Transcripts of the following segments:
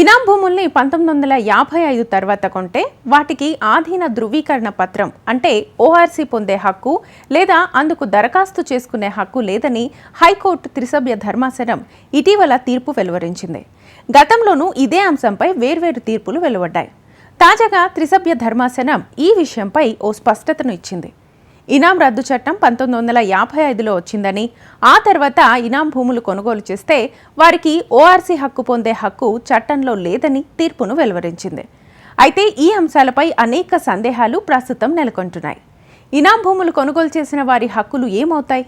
ఇనాం భూముల్ని పంతొమ్మిది వందల యాభై ఐదు తర్వాత కొంటే వాటికి ఆధీన ధృవీకరణ పత్రం అంటే ఓఆర్సీ పొందే హక్కు లేదా అందుకు దరఖాస్తు చేసుకునే హక్కు లేదని హైకోర్టు త్రిసభ్య ధర్మాసనం ఇటీవల తీర్పు వెలువరించింది. గతంలోనూ ఇదే అంశంపై వేర్వేరు తీర్పులు వెలువడ్డాయి. తాజాగా త్రిసభ్య ధర్మాసనం ఈ విషయంపై ఓ స్పష్టతను ఇచ్చింది. ఇనాం రద్దు చట్టం పంతొమ్మిది వందల యాభై ఐదులో వచ్చిందని ఆ తర్వాత ఇనాం భూములు కొనుగోలు చేస్తే వారికి ఓఆర్సీ హక్కు పొందే హక్కు చట్టంలో లేదని తీర్పును వెలువరించింది. అయితే ఈ అంశాలపై అనేక సందేహాలు ప్రస్తుతం నెలకొంటున్నాయి. ఇనాం భూములు కొనుగోలు చేసిన వారి హక్కులు ఏమవుతాయి?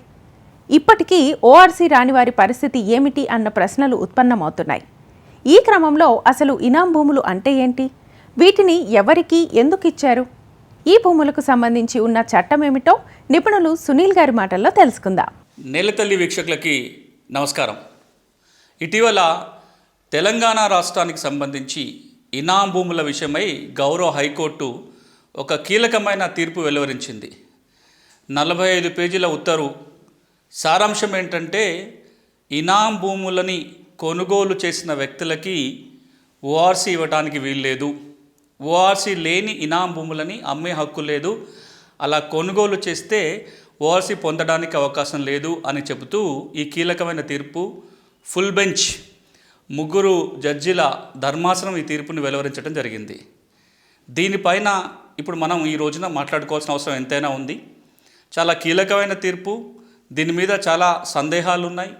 ఇప్పటికీ ఓఆర్సీ రాని వారి పరిస్థితి ఏమిటి అన్న ప్రశ్నలు ఉత్పన్నమవుతున్నాయి. ఈ క్రమంలో అసలు ఇనాం భూములు అంటే ఏంటి? వీటిని ఎవరికి ఎందుకు ఇచ్చారు? ఈ భూములకు సంబంధించి ఉన్న చట్టం ఏమిటో నిపుణులు సునీల్ గారి మాటల్లో తెలుసుకుందాం. నేలతల్లి వీక్షకులకి నమస్కారం. ఇటీవల తెలంగాణ రాష్ట్రానికి సంబంధించి ఇనాం భూముల విషయమై గౌరవ హైకోర్టు ఒక కీలకమైన తీర్పు వెలువరించింది. నలభై ఐదు పేజీల ఉత్తర్వు సారాంశం ఏంటంటే ఇనాం భూములని కొనుగోలు చేసిన వ్యక్తులకి ఓఆర్సీ ఇవ్వడానికి వీల్లేదు. ఓఆర్సీ లేని ఇనాం భూములని అమ్మే హక్కు లేదు. అలా కొనుగోలు చేస్తే ఓఆర్సీ పొందడానికి అవకాశం లేదు అని చెబుతూ ఈ కీలకమైన తీర్పు ఫుల్ బెంచ్ ముగ్గురు జడ్జిల ధర్మాసనం ఈ తీర్పుని వెలువరించడం జరిగింది. దీనిపైన ఇప్పుడు మనం ఈ రోజున మాట్లాడుకోవాల్సిన అవసరం ఎంతైనా ఉంది. చాలా కీలకమైన తీర్పు. దీని మీద చాలా సందేహాలు ఉన్నాయి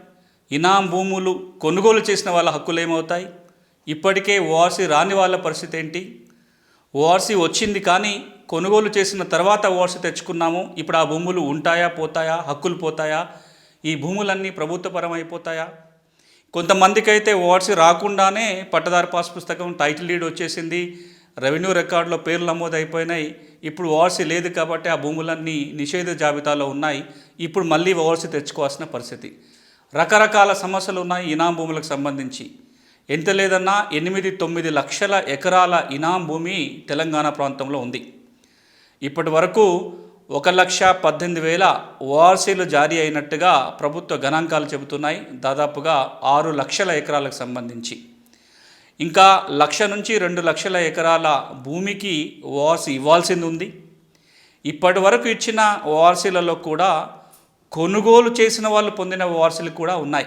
ఇనాం భూములు కొనుగోలు చేసిన వాళ్ళ హక్కులు ఏమవుతాయి ఇప్పటికే ఓఆర్సీ రాని వాళ్ళ పరిస్థితి ఏంటి? ఓఆర్సీ వచ్చింది కానీ కొనుగోలు చేసిన తర్వాత ఓఆర్సీ తెచ్చుకున్నాము. ఇప్పుడు ఆ భూములు ఉంటాయా పోతాయా హక్కులు పోతాయా? ఈ భూములన్నీ ప్రభుత్వపరం అయిపోతాయా కొంతమందికి అయితే ఓఆర్సీ రాకుండానే పట్టదారు పాస్ పుస్తకం టైటిల్ డీడ్ వచ్చేసింది. రెవెన్యూ రికార్డులో పేర్లు నమోదు అయిపోయినాయి ఇప్పుడు ఓఆర్సీ లేదు కాబట్టి ఆ భూములన్నీ నిషేధ జాబితాలో ఉన్నాయి. ఇప్పుడు మళ్ళీ ఓఆర్సీ తెచ్చుకోవాల్సిన పరిస్థితి. రకరకాల సమస్యలు ఉన్నాయి ఇనాం భూములకు సంబంధించి. ఎంత లేదన్నా ఎనిమిది తొమ్మిది లక్షల ఎకరాల ఇనాం భూమి తెలంగాణ ప్రాంతంలో ఉంది. ఇప్పటి వరకు ఒక లక్ష పద్దెనిమిది వేల ఓఆర్సీలు జారీ అయినట్టుగా ప్రభుత్వ గణాంకాలు చెబుతున్నాయి. దాదాపుగా ఆరు లక్షల ఎకరాలకు సంబంధించి. ఇంకా లక్ష నుంచి రెండు లక్షల ఎకరాల భూమికి ఓఆర్సీ ఇవ్వాల్సింది ఉంది. ఇప్పటి వరకు ఇచ్చిన ఓఆర్సీలలో కూడా కొనుగోలు చేసిన వాళ్ళు పొందిన ఓఆర్సీలు కూడా ఉన్నాయి.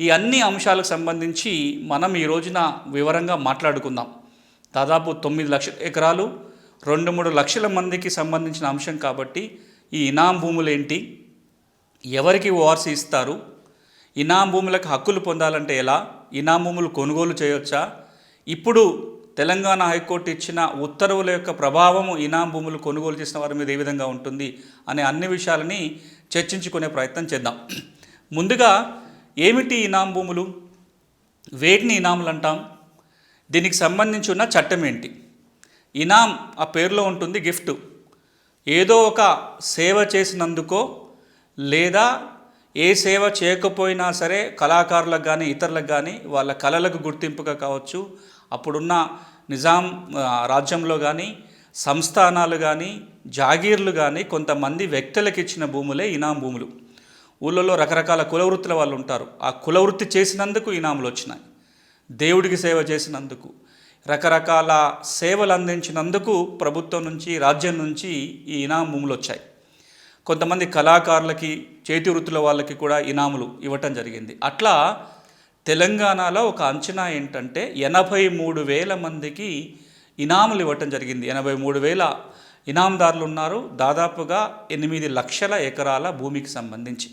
ఈ అన్ని అంశాలకు సంబంధించి మనం ఈ రోజున వివరంగా మాట్లాడుకుందాం. దాదాపు తొమ్మిది లక్షల ఎకరాలు రెండు మూడు లక్షల మందికి సంబంధించిన అంశం కాబట్టి ఈ ఇనాం భూములు ఏంటి ఎవరికి ఓఆర్సీ ఇస్తారు ఇనాం భూములకు హక్కులు పొందాలంటే ఎలా ఇనాం భూములు కొనుగోలు చేయొచ్చా ఇప్పుడు తెలంగాణ హైకోర్టు ఇచ్చిన ఉత్తర్వుల యొక్క ప్రభావము ఇనాం భూములు కొనుగోలు చేసిన వారి మీద ఏ విధంగా ఉంటుంది అనే అన్ని విషయాలని చర్చించుకునే ప్రయత్నం చేద్దాం. ముందుగా ఏమిటి ఇనాం భూములు వేటిని ఇనాములు అంటాం? దీనికి సంబంధించి ఉన్న చట్టం ఏంటి? ఇనాం ఆ పేరులో ఉంటుంది గిఫ్ట్. ఏదో ఒక సేవ చేసినందుకో లేదా ఏ సేవ చేయకపోయినా సరే కళాకారులకు కానీ ఇతరులకు కానీ వాళ్ళ కళలకు గుర్తింపుగా కావచ్చు. అప్పుడున్న నిజాం రాజ్యంలో కానీ సంస్థానాలు కానీ జాగీర్లు కానీ కొంతమంది వ్యక్తులకు ఇచ్చిన భూములే ఇనాం భూములు ఊళ్ళలో రకరకాల కులవృత్తుల వాళ్ళు ఉంటారు. ఆ కులవృత్తి చేసినందుకు ఇనాములు వచ్చినాయి. దేవుడికి సేవ చేసినందుకు రకరకాల సేవలు అందించినందుకు ప్రభుత్వం నుంచి రాజ్యం నుంచి ఈ ఇనాం భూములు వచ్చాయి. కొంతమంది కళాకారులకి చేతి వృత్తుల వాళ్ళకి కూడా ఇనాములు ఇవ్వటం జరిగింది. అట్లా తెలంగాణలో ఒక అంచనా ఏంటంటే ఎనభై మూడు వేల మందికి ఇనాములు ఇవ్వటం జరిగింది. ఎనభై మూడు వేల ఇనాందారులు ఉన్నారు. దాదాపుగా ఎనిమిది లక్షల ఎకరాల భూమికి సంబంధించి.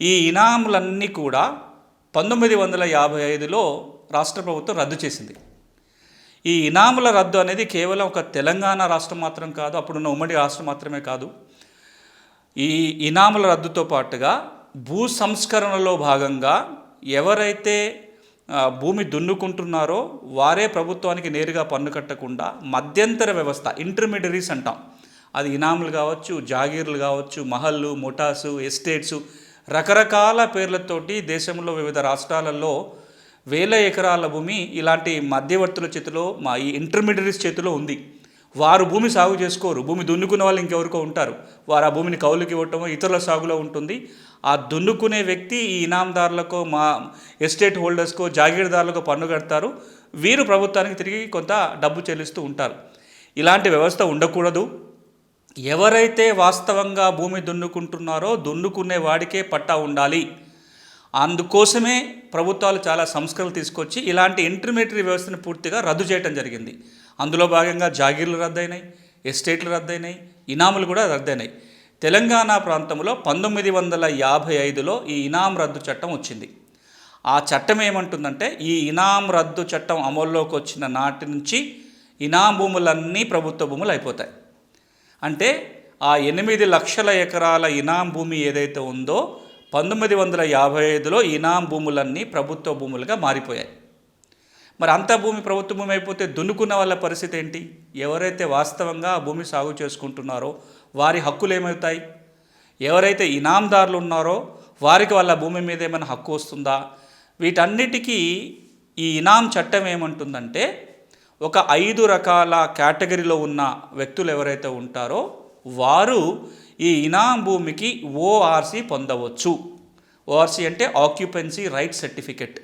ఈ ఇనాములన్నీ కూడా పంతొమ్మిది వందల యాభై ఐదులో రాష్ట్ర ప్రభుత్వం రద్దు చేసింది. ఈ ఇనాముల రద్దు అనేది కేవలం ఒక తెలంగాణ రాష్ట్రం మాత్రం కాదు అప్పుడున్న ఉమ్మడి రాష్ట్రం మాత్రమే కాదు. ఈ ఇనాముల రద్దుతో పాటుగా భూ సంస్కరణలో భాగంగా ఎవరైతే భూమి దున్నుకుంటున్నారో వారే ప్రభుత్వానికి నేరుగా పన్ను కట్టకుండా మధ్యంతర వ్యవస్థ ఇంటర్మీడియరీస్ అంటాం. అది ఇనాములు కావచ్చు జాగీర్లు కావచ్చు మహల్లు ముఠాసు ఎస్టేట్స్ రకరకాల పేర్లతోటి దేశంలో వివిధ రాష్ట్రాలలో వేల ఎకరాల భూమి ఇలాంటి మధ్యవర్తుల చేతిలో మా ఈ ఇంటర్మీడియరీస్ చేతిలో ఉంది. వారు భూమి సాగు చేసుకోరు. భూమి దున్నుకునే వాళ్ళు ఇంకెవరికో ఉంటారు. వారు ఆ భూమిని కౌలుకి ఇవ్వటమో ఇతరుల సాగులో ఉంటుంది. ఆ దున్నుకునే వ్యక్తి ఈ ఇనాందారులకో మా ఎస్టేట్ హోల్డర్స్కో జాగీరదారులకో పన్ను కడతారు. వీరు ప్రభుత్వానికి తిరిగి కొంత డబ్బు చెల్లిస్తూ ఉంటారు. ఇలాంటి వ్యవస్థ ఉండకూడదు. ఎవరైతే వాస్తవంగా భూమి దున్నుకుంటున్నారో దున్నుకునే వాడికే పట్టా ఉండాలి. అందుకోసమే ప్రభుత్వాలు చాలా సంస్కరణలు తీసుకొచ్చి ఇలాంటి ఇంటర్మీడియట్ వ్యవస్థను పూర్తిగా రద్దు చేయడం జరిగింది. అందులో భాగంగా జాగీర్లు రద్దయినాయి ఎస్టేట్లు రద్దయినాయి ఇనాములు కూడా రద్దయినాయి. తెలంగాణ ప్రాంతంలో పంతొమ్మిది వందల యాభై ఐదులో ఈ ఇనాం రద్దు చట్టం వచ్చింది. ఆ చట్టం ఏమంటుందంటే ఈ ఇనాం రద్దు చట్టం అమల్లోకి వచ్చిన నాటి నుంచి ఇనాం భూములన్నీ ప్రభుత్వ భూములు అయిపోతాయి. అంటే ఆ ఎనిమిది లక్షల ఎకరాల ఇనాం భూమి ఏదైతే ఉందో పంతొమ్మిది వందల యాభై ఐదులో ఇనాం భూములన్నీ ప్రభుత్వ భూములుగా మారిపోయాయి. మరి అంత భూమి ప్రభుత్వ భూమి అయిపోతే దున్నుకున్న వాళ్ళ పరిస్థితి ఏంటి? ఎవరైతే వాస్తవంగా ఆ భూమి సాగు చేసుకుంటున్నారో వారి హక్కులు ఏమవుతాయి? ఎవరైతే ఇనాందారులు ఉన్నారో వారికి వాళ్ళ భూమి మీద ఏమైనా హక్కు వస్తుందా? వీటన్నిటికీ ఈ ఇనాం చట్టం ఏమంటుందంటే ఒక ఐదు రకాల కేటగిరీలో ఉన్న వ్యక్తులు ఎవరైతే ఉంటారో వారు ఈ ఇనాం భూమికి ఓఆర్సీ పొందవచ్చు. ఓఆర్సీ అంటే ఆక్యుపెన్సీ రైట్ సర్టిఫికెట్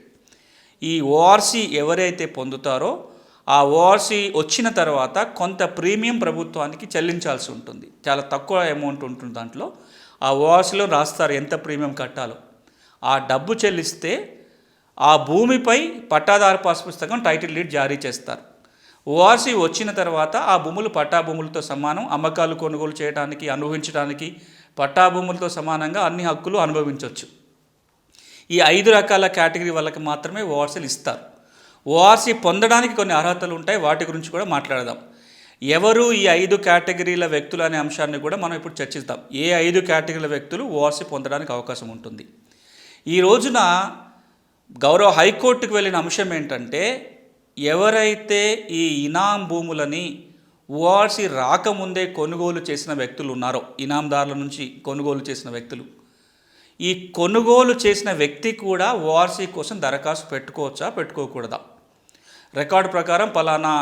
ఈ ఓఆర్సీ ఎవరైతే పొందుతారో ఆ ఓఆర్సీ వచ్చిన తర్వాత కొంత ప్రీమియం ప్రభుత్వానికి చెల్లించాల్సి ఉంటుంది. చాలా తక్కువ అమౌంట్ ఉంటుంది దాంట్లో. ఆ ఓఆర్సీలో రాస్తారు ఎంత ప్రీమియం కట్టాలో. ఆ డబ్బు చెల్లిస్తే ఆ భూమిపై పట్టాదారు పాస్ పుస్తకం టైటిల్ డీడ్ జారీ చేస్తారు. ఓఆర్సీ వచ్చిన తర్వాత ఆ భూములు పట్టా భూములతో సమానం అమ్మకాలు కొనుగోలు చేయడానికి అనుభవించడానికి పట్టా భూములతో సమానంగా అన్ని హక్కులు అనుభవించవచ్చు ఈ ఐదు రకాల కేటగిరీ వాళ్ళకి మాత్రమే ఓఆర్సీలు ఇస్తారు. ఓఆర్సీ పొందడానికి కొన్ని అర్హతలు ఉంటాయి వాటి గురించి కూడా మాట్లాడదాం. ఎవరు ఈ ఐదు కేటగిరీల వ్యక్తులు అనే అంశాన్ని కూడా మనం ఇప్పుడు చర్చిస్తాం ఏ ఐదు కేటగిరీల వ్యక్తులు ఓఆర్సీ పొందడానికి అవకాశం ఉంటుంది? ఈ రోజున గౌరవ హైకోర్టుకు వెళ్ళిన అంశం ఏంటంటే ఎవరైతే ఈ ఇనాం భూములని ఓఆర్సీ రాకముందే కొనుగోలు చేసిన వ్యక్తులు ఉన్నారో ఇనాందారుల నుంచి కొనుగోలు చేసిన వ్యక్తులు ఈ కొనుగోలు చేసిన వ్యక్తి కూడా ఓఆర్సీ కోసం దరఖాస్తు పెట్టుకోవచ్చా పెట్టుకోకూడదా? రికార్డు ప్రకారం పలానా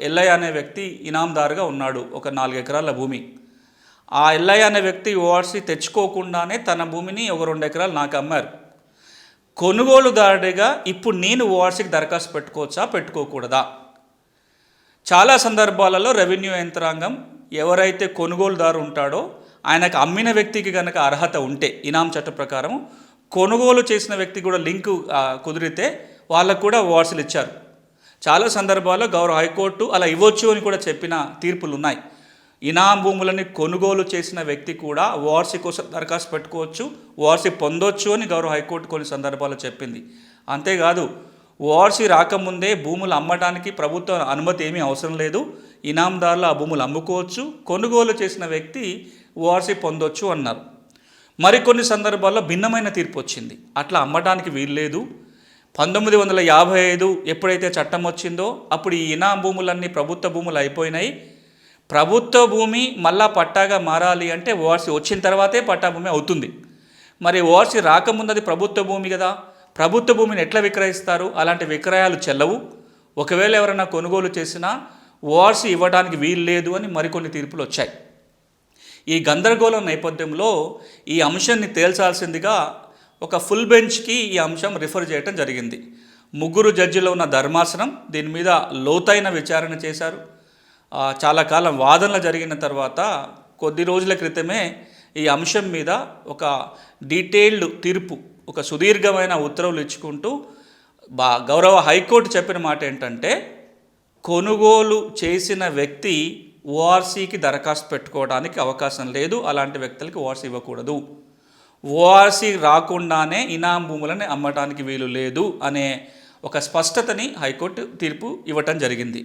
ఎల్ఐ అనే వ్యక్తి ఇనాందారుగా ఉన్నాడు ఒక నాలుగు ఎకరాల భూమి. ఆ ఎల్ఐ అనే వ్యక్తి ఓఆర్సీ తెచ్చుకోకుండానే తన భూమిని ఒక రెండు ఎకరాలు నాకు అమ్మారు కొనుగోలుదారుడిగా ఇప్పుడు నేను ఓఆర్సీకి దరఖాస్తు పెట్టుకోవచ్చా పెట్టుకోకూడదా? చాలా సందర్భాలలో రెవెన్యూ యంత్రాంగం ఎవరైతే కొనుగోలుదారు ఉంటాడో ఆయనకు అమ్మిన వ్యక్తికి కనుక అర్హత ఉంటే ఇనాం చట్ట ప్రకారం కొనుగోలు చేసిన వ్యక్తి కూడా లింకు కుదిరితే వాళ్ళకు కూడా ఓఆర్సీలు ఇచ్చారు. చాలా సందర్భాల్లో గౌరవ హైకోర్టు అలా ఇవ్వచ్చు అని కూడా చెప్పిన తీర్పులు ఉన్నాయి ఇనాం భూములని కొనుగోలు చేసిన వ్యక్తి కూడా ఓఆర్సీ కోసం దరఖాస్తు పెట్టుకోవచ్చు ఓఆర్సీ పొందొచ్చు అని గౌరవ హైకోర్టు కొన్ని సందర్భాల్లో చెప్పింది. అంతేకాదు ఓఆర్సీ రాకముందే భూములు అమ్మడానికి ప్రభుత్వ అనుమతి ఏమీ అవసరం లేదు. ఇనాందారులు ఆ భూములు అమ్ముకోవచ్చు కొనుగోలు చేసిన వ్యక్తి ఓఆర్సీ పొందొచ్చు అన్నారు. మరికొన్ని సందర్భాల్లో భిన్నమైన తీర్పు వచ్చింది. అట్లా అమ్మడానికి వీల్లేదు పంతొమ్మిది వందల యాభై ఐదు ఎప్పుడైతే చట్టం వచ్చిందో అప్పుడు ఈ ఇనాం భూములన్నీ ప్రభుత్వ భూములు అయిపోయినాయి. ప్రభుత్వ భూమి మళ్ళా పట్టాగా మారాలి అంటే ఓఆర్సీ వచ్చిన తర్వాతే పట్టా భూమి అవుతుంది. మరి ఓఆర్సీ రాకముందు అది ప్రభుత్వ భూమి కదా. ప్రభుత్వ భూమిని ఎట్లా విక్రయిస్తారు? అలాంటి విక్రయాలు చెల్లవు. ఒకవేళ ఎవరైనా కొనుగోలు చేసినా ఓఆర్సీ ఇవ్వడానికి వీలు లేదు అని మరికొన్ని తీర్పులు వచ్చాయి. ఈ గందరగోళం నేపథ్యంలో ఈ అంశాన్ని తేల్చాల్సిందిగా ఒక ఫుల్ బెంచ్కి ఈ అంశం రిఫర్ చేయడం జరిగింది. ముగ్గురు జడ్జిలో ఉన్న ధర్మాసనం దీని మీద లోతైన విచారణ చేశారు. చాలా కాలం వాదనలు జరిగిన తర్వాత కొద్ది రోజుల క్రితమే ఈ అంశం మీద ఒక డీటెయిల్డ్ తీర్పు ఒక సుదీర్ఘమైన ఉత్తర్వులు ఇచ్చుకుంటూ బా గౌరవ హైకోర్టు చెప్పిన మాట ఏంటంటే కొనుగోలు చేసిన వ్యక్తి ఓఆర్సీకి దరఖాస్తు పెట్టుకోవడానికి అవకాశం లేదు అలాంటి వ్యక్తులకి ఓఆర్సీ ఇవ్వకూడదు. ఓఆర్సీ రాకుండానే ఇనాం భూములని అమ్మటానికి వీలు లేదు అనే ఒక స్పష్టతని హైకోర్టు తీర్పు ఇవ్వటం జరిగింది.